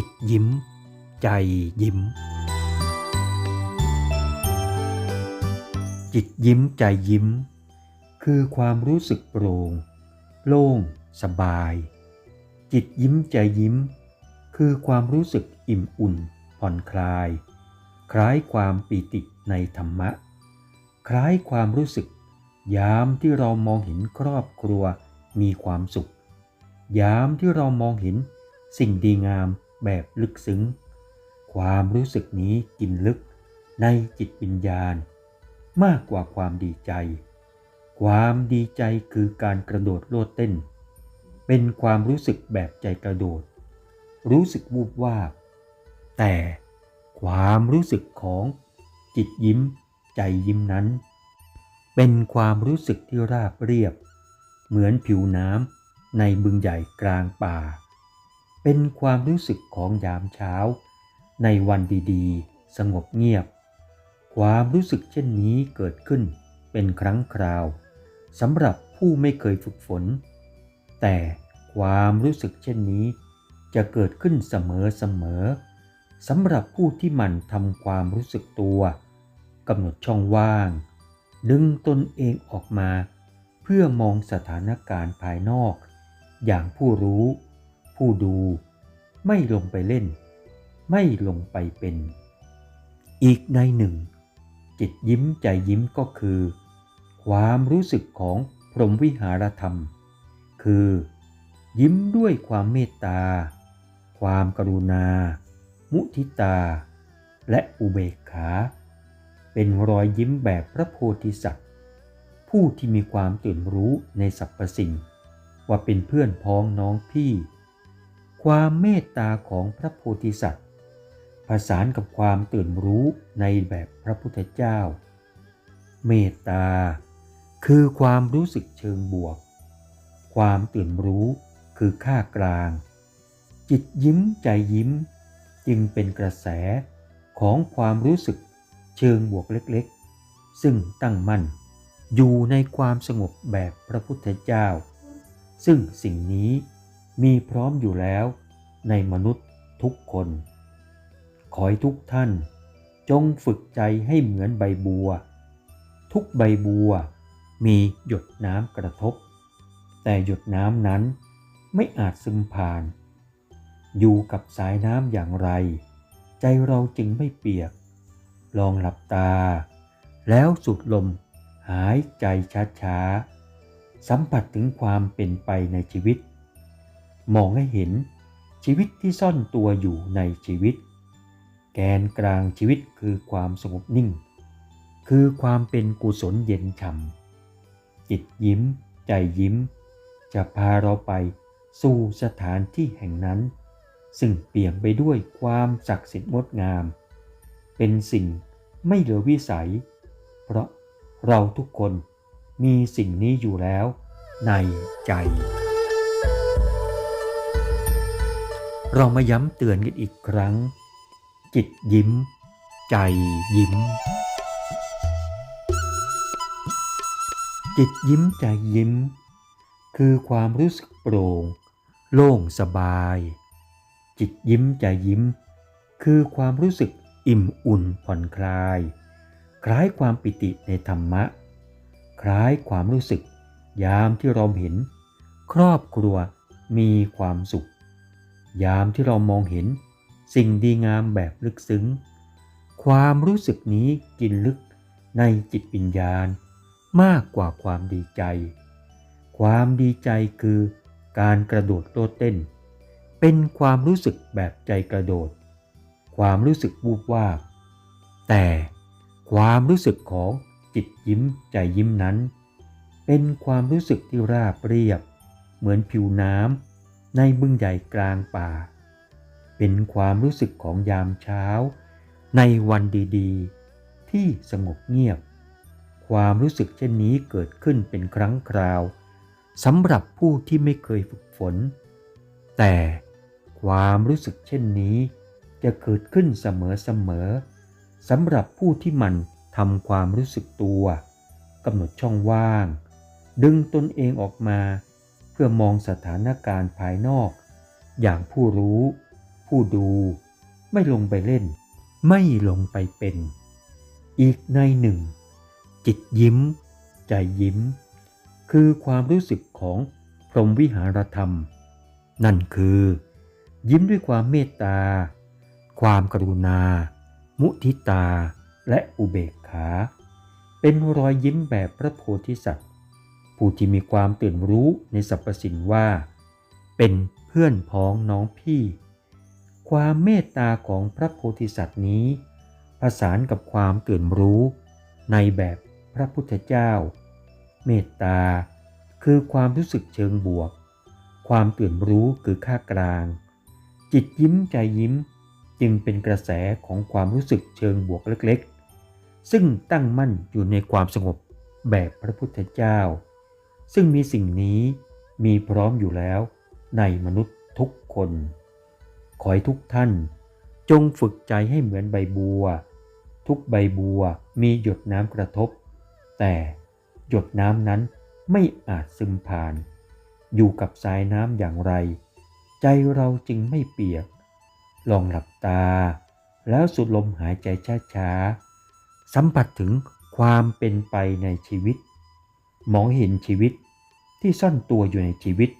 จิตยิ้ม ใจยิ้ม จิตยิ้มใจยิ้ม คือความรู้สึกโปร่ง โล่ง สบาย จิตยิ้มใจยิ้ม คือความรู้สึกอิ่มอุ่น ผ่อนคลาย คล้ายความปีติในธรรมะ คล้ายความรู้สึก ยามที่เรามองเห็นครอบครัวมีความสุข ยามที่เรามองเห็นสิ่งดีงาม แบบลึกซึ้ง ความรู้สึกนี้กินลึกในจิตวิญญาณ มากกว่าความดีใจ ความดีใจคือการกระโดดโลดเต้น เป็นความรู้สึกแบบใจกระโดด รู้สึกวูบวาบ แต่ความรู้สึกของจิตยิ้ม ใจยิ้มนั้น เป็นความรู้สึกที่ราบเรียบ เหมือนผิวน้ำในบึงใหญ่กลางป่า เป็นความรู้สึกของยามเช้า ในวันดีๆ สงบเงียบ ความรู้สึกเช่นนี้เกิดขึ้นเป็นครั้งคราวสำหรับผู้ไม่เคยฝึกฝน แต่ความรู้สึกเช่นนี้ จะเกิดขึ้นเสมอๆสำหรับผู้ที่หมั่นทำความรู้สึกตัวกำหนดช่องว่าง ดึงตนเองออกมา เพื่อมองสถานการณ์ภายนอก อย่างผู้รู้ ผู้ดู ไม่ลงไปเล่น ไม่ลงไปเป็น อีกในหนึ่ง จิตยิ้มใจยิ้มก็คือ ความรู้สึกของพรหมวิหารธรรม คือ ยิ้มด้วยความเมตตา ความกรุณา มุทิตา และอุเบกขา เป็นรอยยิ้มแบบพระโพธิสัตว์ ผู้ที่มีความตื่นรู้ในสรรพสิ่ง ว่าเป็นเพื่อนพ้องน้องพี่ ความเมตตาของพระโพธิสัตว์ ผสานกับความตื่นรู้ในแบบพระพุทธเจ้า เมตตา คือความรู้สึกเชิงบวก ความตื่นรู้คือค่ากลาง จิตยิ้มใจยิ้ม จึงเป็นกระแสของความรู้สึกเชิงบวกเล็กๆ ซึ่งตั้งมั่นอยู่ในความสงบแบบพระพุทธเจ้า ซึ่งสิ่งนี้มีพร้อมอยู่แล้ว ในมนุษย์ทุกคน ขอให้ทุกท่านจงฝึกใจให้เหมือนใบบัว ทุกใบบัวมีหยดน้ำกระทบ แต่หยดน้ำนั้นไม่อาจซึมผ่าน อยู่กับสายน้ำอย่างไร ใจเราจึงไม่เปียก ลองหลับตา แล้วสูดลมหายใจช้าๆ สัมผัสถึงความเป็นไปในชีวิต มองให้เห็น ชีวิตที่ซ่อนตัวอยู่ในชีวิต แกนกลางชีวิตคือความสงบนิ่ง คือความเป็นกุศลเย็นฉ่ำจิตยิ้ม ใจยิ้ม จะพาเราไปสู่สถานที่แห่งนั้น ซึ่งเปี่ยมไปด้วยความศักดิ์สิทธิ์งดงาม เป็นสิ่งไม่เหลือวิสัย เพราะเราทุกคนมีสิ่งนี้อยู่แล้วในใจ เรามาย้ำเตือนกันอีกครั้ง จิตยิ้ม ใจยิ้ม จิตยิ้มใจยิ้ม คือความรู้สึกโปร่ง โล่งสบาย จิตยิ้มใจยิ้ม คือความรู้สึกอิ่มอุ่นผ่อนคลาย คล้ายความปิติในธรรมะ คล้ายความรู้สึก ยามที่เราเห็น ครอบครัวมีความสุข ยามที่เรามองเห็นสิ่งดีงามแบบลึกซึ้ง ความรู้สึกนี้กินลึกในจิตวิญญาณ มากกว่าความดีใจ ความดีใจคือการกระโดดโลดเต้น เป็นความรู้สึกแบบใจกระโดด ความรู้สึกวูบวาบแต่ความรู้สึกของจิตยิ้มใจยิ้มนั้น เป็นความรู้สึกที่ราบเรียบ เหมือนผิวน้ำ ในบึงใหญ่กลางป่า เป็นความรู้สึกของยามเช้า ในวันดีๆ ที่สงบเงียบ ความรู้สึกเช่นนี้เกิดขึ้นเป็นครั้งคราวสำหรับผู้ที่ไม่เคยฝึกฝน แต่ความรู้สึกเช่นนี้จะเกิดขึ้นเสมอๆสำหรับผู้ที่มันทำความรู้สึกตัวกำหนดช่องว่าง ดึงตนเองออกมา พื่อมองสถานการณ์ภายนอก อย่างผู้รู้ ผู้ดู ไม่ลงไปเล่น ไม่ลงไปเป็น อีกในหนึ่ง จิตยิ้ม ใจยิ้ม คือความรู้สึกของพรหมวิหารธรรม นั่นคือ ยิ้มด้วยความเมตตา ความกรุณา มุทิตา และอุเบกขา เป็นรอยยิ้มแบบพระโพธิสัตว์ ผู้ที่มีความตื่นรู้ในสรรพสิ่งว่า เป็นเพื่อนพ้องน้องพี่ ความเมตตาของพระโพธิสัตว์นี้ ผสานกับความตื่นรู้ในแบบพระพุทธเจ้า เมตตาคือความรู้สึกเชิงบวก ความตื่นรู้คือค่ากลาง จิตยิ้มใจยิ้มจึงเป็นกระแสของความรู้สึกเชิงบวกเล็กๆ ซึ่งตั้งมั่นอยู่ในความสงบแบบพระพุทธเจ้า ซึ่งมีสิ่งนี้มีพร้อมอยู่แล้วในมนุษย์ทุกคน ขอให้ทุกท่านจงฝึกใจให้เหมือนใบบัว ทุกใบบัวมีหยดน้ำกระทบ แต่หยดน้ำนั้นไม่อาจซึมผ่าน อยู่กับสายน้ำอย่างไร ใจเราจึงไม่เปียก ลองหลับตา แล้วสูดลมหายใจช้าๆ สัมผัสถึงความเป็นไปในชีวิต มองเห็นชีวิตที่ซ่อนตัวอยู่ในชีวิต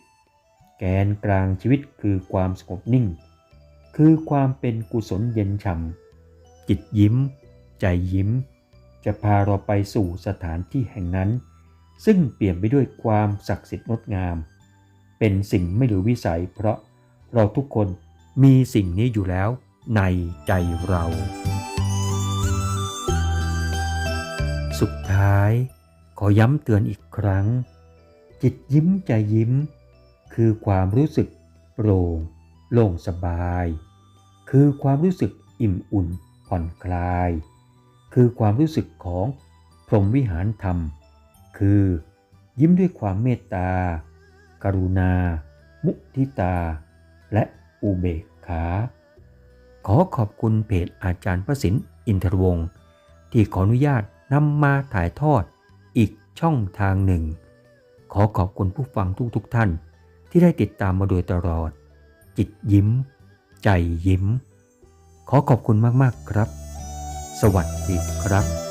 แกนกลางชีวิตคือความสงบนิ่ง คือความเป็นกุศลเย็นฉ่ำจิตยิ้ม ใจยิ้ม จะพาเราไปสู่สถานที่แห่งนั้น ซึ่งเปลี่ยนไปด้วยความศักดิ์สิทธิ์งดงาม เป็นสิ่งไม่เหลือวิสัย เพราะเราทุกคนมีสิ่งนี้อยู่แล้วในใจเรา สุดท้าย ขอย้ำเตือนอีกครั้ง จิตยิ้มใจยิ้ม คือความรู้สึกโปร่งโล่งสบาย คือความรู้สึกอิ่มอุ่นผ่อนคลาย คือความรู้สึกของพรหมวิหารธรรม คือ ยิ้มด้วยความเมตตากรุณา มุทิตา และอุเบกขา ขอขอบคุณเพจอาจารย์ประสินอินทรวงศ์ที่ขออนุญาตนำมาถ่ายทอด ช่องทางหนึ่ง ขอขอบคุณผู้ฟังทุกๆทท่าน ที่ได้ติดตามมาโดยตลอด จิตยิ้ม ใจยิ้ม ขอขอบคุณมากๆครับ สวัสดีครับ